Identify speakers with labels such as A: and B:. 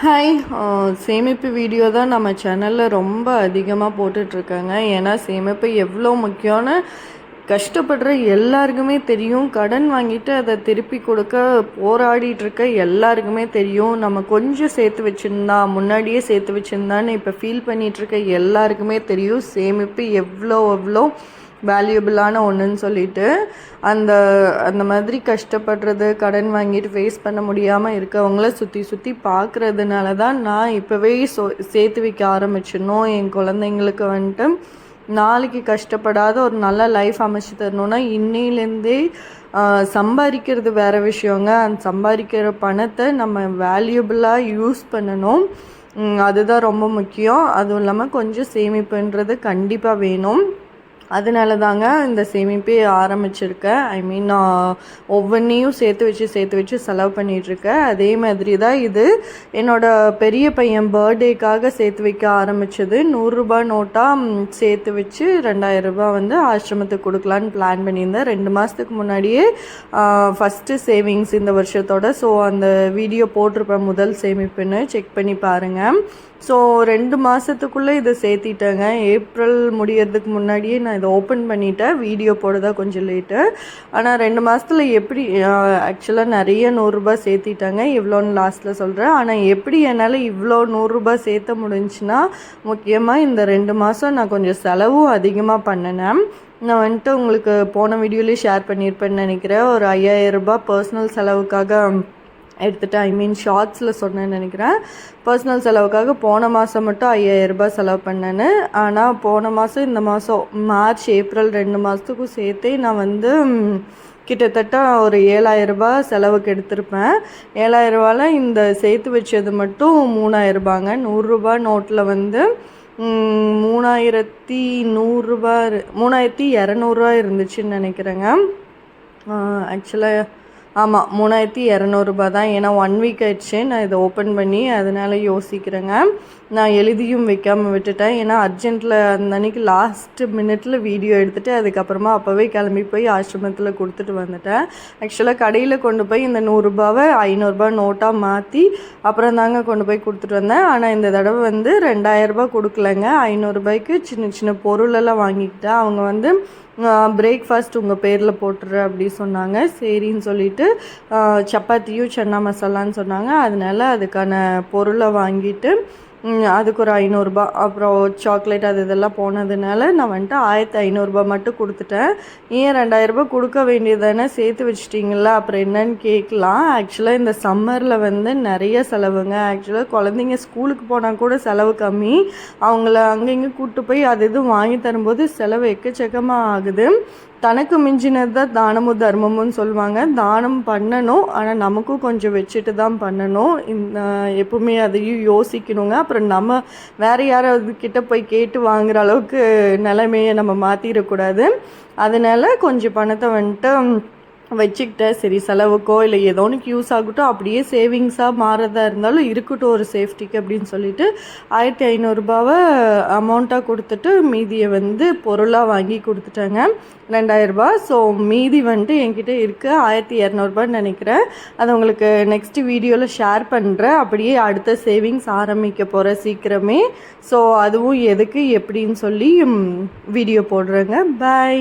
A: Hi சேமிப்பு video தான் நம்ம சேனலில் ரொம்ப அதிகமாக போட்டுட்ருக்காங்க. ஏன்னா சேமிப்பு எவ்வளோ முக்கியம்னு கஷ்டப்படுற எல்லாருக்குமே தெரியும். கடன் வாங்கிட்டு அதை திருப்பி கொடுக்க போராடிட்டு இருக்க எல்லாருக்குமே தெரியும். நம்ம கொஞ்சம் சேர்த்து வச்சுருந்தா முன்னாடியே சேர்த்து வச்சுருந்தான்னு இப்போ ஃபீல் பண்ணிகிட்ருக்க எல்லாருக்குமே தெரியும். சேமிப்பு எவ்வளோ எவ்வளோ வேல்யூபிளான ஒன்றுன்னு சொல்லிட்டு அந்த அந்த மாதிரி கஷ்டப்படுறது கடன் வாங்கிட்டு ஃபேஸ் பண்ண முடியாமல் இருக்கவங்கள சுற்றி சுற்றி பார்க்குறதுனால தான் நான் இப்போவே சொ சேர்த்து வைக்க ஆரம்பிச்சிடணும். என் குழந்தைங்களுக்கு வந்துட்டு நாளைக்கு கஷ்டப்படாத ஒரு நல்ல லைஃப் அமைச்சு தரணுன்னா இன்னையிலேருந்தே சம்பாதிக்கிறது வேறு விஷயங்க. அந்த சம்பாதிக்கிற பணத்தை நம்ம வேல்யூபிளாக யூஸ் பண்ணணும். அதுதான் ரொம்ப முக்கியம். அதுவும் இல்லாமல் கொஞ்சம் சேமிப்புன்றது கண்டிப்பாக வேணும். அதனால தாங்க இந்த சேமிப்பே ஆரம்பிச்சிருக்கேன் ஐ மீன் நான் ஒவ்வொன்றையும் சேர்த்து வச்சு சேர்த்து வச்சு செலவு பண்ணிகிட்ருக்கேன் அதே மாதிரி தான் இது என்னோடய பெரிய பையன் பர்த்டேக்காக சேர்த்து வைக்க ஆரம்பித்தது நூறுரூபா நோட்டாக சேர்த்து வச்சு ரெண்டாயிரரூபா வந்து ஆசிரமத்துக்கு கொடுக்கலான்னு பிளான் பண்ணியிருந்தேன். ரெண்டு மாதத்துக்கு முன்னாடியே ஃபஸ்ட்டு சேவிங்ஸ் இந்த வருஷத்தோட. ஸோ அந்த வீடியோ போட்டிருப்பேன் முதல் சேமிப்புன்னு. செக் பண்ணி பாருங்கள் ஸோ ரெண்டு மாதத்துக்குள்ளே இதை சேர்த்திட்டேங்க. ஏப்ரல் முடியறதுக்கு முன்னாடியே நான் இதை ஓப்பன் பண்ணிட்டேன். வீடியோ போடுறதா கொஞ்சம் லேட்டு ஆனால் ரெண்டு மாதத்தில் எப்படி ஆக்சுவலாக நிறைய நூறுரூபா சேர்த்திட்டாங்க. இவ்வளோன்னு லாஸ்ட்டில் சொல்கிறேன் ஆனால் எப்படி என்னால் இவ்வளோ நூறுரூபா சேர்த்த முடிஞ்சுன்னா முக்கியமாக இந்த ரெண்டு மாதம் நான் கொஞ்சம் செலவும் அதிகமாக பண்ணினேன். நான் வந்துட்டு உங்களுக்கு போன வீடியோலேயே ஷேர் பண்ணியிருப்பேன்னு நினைக்கிறேன். ஒரு ஐயாயிரம் ரூபாய் பர்சனல் செலவுக்காக எடுத்துகிட்டு ஐ மீன் ஷார்ட்ஸில் சொன்னேன்னு நினைக்கிறேன். பர்சனல் செலவுக்காக போன மாதம் மட்டும் ஐயாயிரரூபா செலவு பண்ணேன்னு. ஆனால் போன மாதம் இந்த மாதம் மார்ச் ஏப்ரல் ரெண்டு மாதத்துக்கும் சேர்த்தே நான் வந்து கிட்டத்தட்ட ஒரு ஏழாயிரரூபா செலவுக்கு எடுத்திருப்பேன். ஏழாயிரரூபால இந்த சேர்த்து வச்சது மட்டும் மூணாயிரரூபாங்க நூறுரூபா நோட்டில் வந்து மூணாயிரத்தி நூறுரூபா மூணாயிரத்தி இரநூறுவா இருந்துச்சுன்னு நினைக்கிறேங்க. ஆக்சுவலாக ஆமாம் மூணாயிரத்தி இரநூறுபா தான். ஏன்னா ஒன் வீக் ஆயிடுச்சு. நான் இதை ஓப்பன் பண்ணி அதனால் யோசிக்கிறேங்க. நான் எழுதியும் வைக்காமல் விட்டுட்டேன். ஏன்னா அர்ஜென்ட்டில் அந்த அன்னைக்கு லாஸ்ட்டு மினிட்ல வீடியோ எடுத்துகிட்டு அதுக்கப்புறமா அப்போவே கிளம்பி போய் ஆசிரமத்தில் கொடுத்துட்டு வந்துட்டேன். ஆக்சுவலாக கடையில் கொண்டு போய் இந்த நூறுரூபாவை ஐநூறுரூபா நோட்டாக மாற்றி அப்புறம் தாங்க கொண்டு போய் கொடுத்துட்டு வந்தேன். ஆனால் இந்த தடவை வந்து ரெண்டாயிரரூபா கொடுக்கலங்க. ஐநூறுரூபாய்க்கு சின்ன சின்ன பொருளெல்லாம் வாங்கிக்கிட்டேன். அவங்க வந்து பிரேக்ஃபாஸ்ட் உங்கள் பேரில் போட்டுரு அப்படி சொன்னாங்க. சரின்னு சொல்லிட்டு சப்பாத்தியும் சன்னா மசாலான்னு சொன்னாங்க. அதனால அதுக்கான பொருளை வாங்கிட்டு அதுக்கு ஒரு ஐநூறுரூபா அப்புறம் சாக்லேட் அது இதெல்லாம் போனதுனால நான் வந்துட்டு ஆயிரத்தி ஐநூறுரூபா மட்டும் கொடுத்துட்டேன். ஏன் ரெண்டாயிரரூபா கொடுக்க வேண்டியதானே? சேர்த்து வச்சிட்டிங்களா? அப்புறம் என்னன்னு கேட்கலாம். ஆக்சுவலாக இந்த சம்மரில் வந்து நிறைய செலவுங்க. ஆக்சுவலாக குழந்தைங்க ஸ்கூலுக்கு போனால் கூட செலவு கம்மி. அவங்கள அங்கங்கே கூப்பிட்டு போய் அது இது வாங்கி தரும்போது செலவு எக்கச்சக்கமாக ஆகுது. தனக்கு மிஞ்சினது தான் தானமும் தர்மமும் சொல்லுவாங்க. தானம் பண்ணணும். ஆனால் நமக்கும் கொஞ்சம் வச்சுட்டு தான் பண்ணணும். இந்த எப்பவுமே அதையும் யோசிக்கணுங்க. அப்புறம் நம்ம வேறு யாராவது கிட்ட போய் கேட்டு வாங்குகிற அளவுக்கு நிலைமையை நம்ம மாற்றிடக்கூடாது அதனால் கொஞ்சம் பணத்தை வந்துட்டு வச்சுக்கிட்டேன் சரி செலவுக்கோ இல்லை ஏதோ ஒன்றுக்கு யூஸ் ஆகட்டும் அப்படியே சேவிங்ஸாக மாறதா இருந்தாலும் இருக்கட்டும் ஒரு சேஃப்டிக்கு அப்படின்னு சொல்லிட்டு ஆயிரத்தி ஐநூறுரூபாவை அமௌண்ட்டாக கொடுத்துட்டு மீதியை வந்து பொருளாக வாங்கி கொடுத்துட்டாங்க. ரெண்டாயிரரூபா ஸோ மீதி வந்துட்டு என்கிட்ட இருக்குது ஆயிரத்தி இரநூறுபான்னு நினைக்கிறேன். அதை உங்களுக்கு நெக்ஸ்ட் வீடியோவில் ஷேர் பண்ணுறேன் அப்படியே அடுத்த சேவிங்ஸ் ஆரம்பிக்க போகிற சீக்கிரமே. ஸோ அதுவும் எதுக்கு எப்படின்னு சொல்லி வீடியோ போடுறேங்க. பாய்